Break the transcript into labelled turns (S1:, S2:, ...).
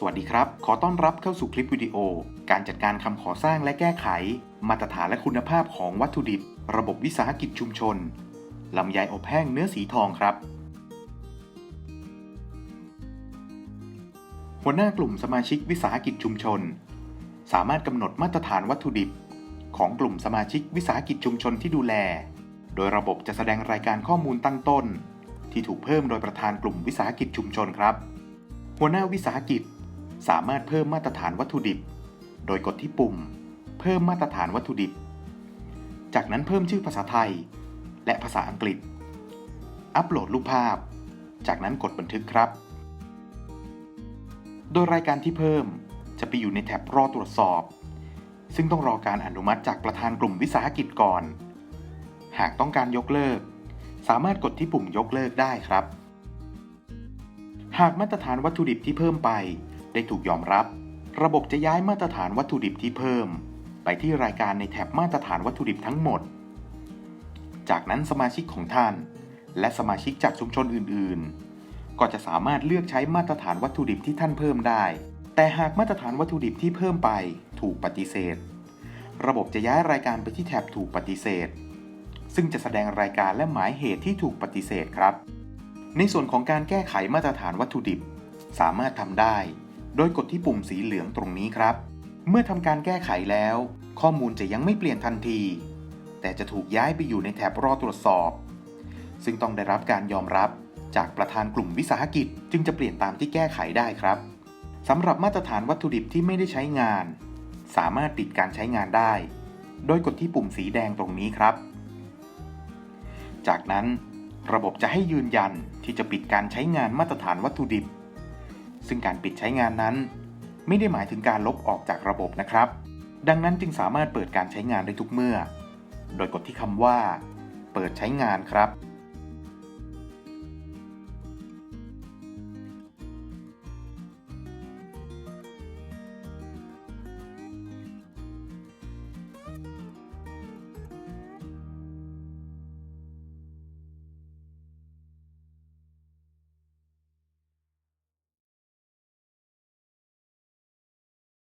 S1: สวัสดีครับ ขอต้อนรับเข้าสู่คลิปวิดีโอ การจัดการคำขอสร้างและแก้ไข มาตรฐานและคุณภาพของวัตถุดิบ ระบบวิสาหกิจชุมชนลำไยอบแห้งเนื้อสีทองครับ หัวหน้ากลุ่มสมาชิกวิสาหกิจชุมชน สามารถกำหนดมาตรฐานวัตถุดิบ ของกลุ่มสมาชิกวิสาหกิจชุมชนที่ดูแล โดยระบบจะแสดงรายการข้อมูลตั้งต้น ที่ถูกเพิ่มโดยประธานกลุ่มวิสาหกิจชุมชนครับ หัวหน้าวิสาหกิจ สามารถเพิ่มมาตรฐานวัตถุดิบ โดยกดที่ปุ่ม เพิ่มมาตรฐานวัตถุดิบ จากนั้นเพิ่มชื่อภาษาไทย และภาษาอังกฤษ อัปโหลดรูปภาพ จากนั้นกดบันทึกครับ โดยรายการที่เพิ่มจะไปอยู่ในแท็บรอตรวจสอบ ซึ่งต้องรอการอนุมัติจากประธานกลุ่มวิสาหกิจก่อน หากต้องการยกเลิก สามารถกดที่ปุ่มยกเลิกได้ครับ หากมาตรฐานวัตถุดิบที่เพิ่มไป ได้ถูกยอมรับ ระบบจะย้ายมาตรฐานวัตถุดิบที่เพิ่ม ไปที่รายการในแท็บมาตรฐานวัตถุดิบทั้งหมด จากนั้นสมาชิกของท่าน และสมาชิกจากชุมชนอื่นๆ ก็จะสามารถเลือกใช้มาตรฐานวัตถุดิบที่ท่านเพิ่มได้ แต่หากมาตรฐานวัตถุดิบที่เพิ่มไปถูกปฏิเสธ ระบบจะย้ายรายการไปที่แท็บถูกปฏิเสธ ซึ่งจะแสดงรายการและหมายเหตุที่ถูกปฏิเสธครับ ในส่วนของการแก้ไขมาตรฐานวัตถุดิบสามารถทำได้ โดยกดที่ปุ่มสีเหลืองตรงนี้ครับ เมื่อทำการแก้ไขแล้ว ข้อมูลจะยังไม่เปลี่ยนทันที แต่จะถูกย้ายไปอยู่ในแถบรอตรวจสอบ ซึ่งต้องได้รับการยอมรับจากประธานกลุ่มวิสาหกิจ จึงจะเปลี่ยนตามที่แก้ไขได้ครับสำหรับมาตรฐานวัตถุดิบที่ไม่ได้ใช้งาน สามารถปิดการใช้งานได้ โดยกดที่ปุ่มสีแดงตรงนี้ครับ จากนั้นระบบจะให้ยืนยันที่จะปิดการใช้งานมาตรฐานวัตถุดิบ ซึ่งการปิดใช้งานนั้น ไม่ได้หมายถึงการลบออกจากระบบนะครับ ดังนั้นจึงสามารถเปิดการใช้งานได้ทุกเมื่อ โดยกดที่คำว่า เปิดใช้งานครับ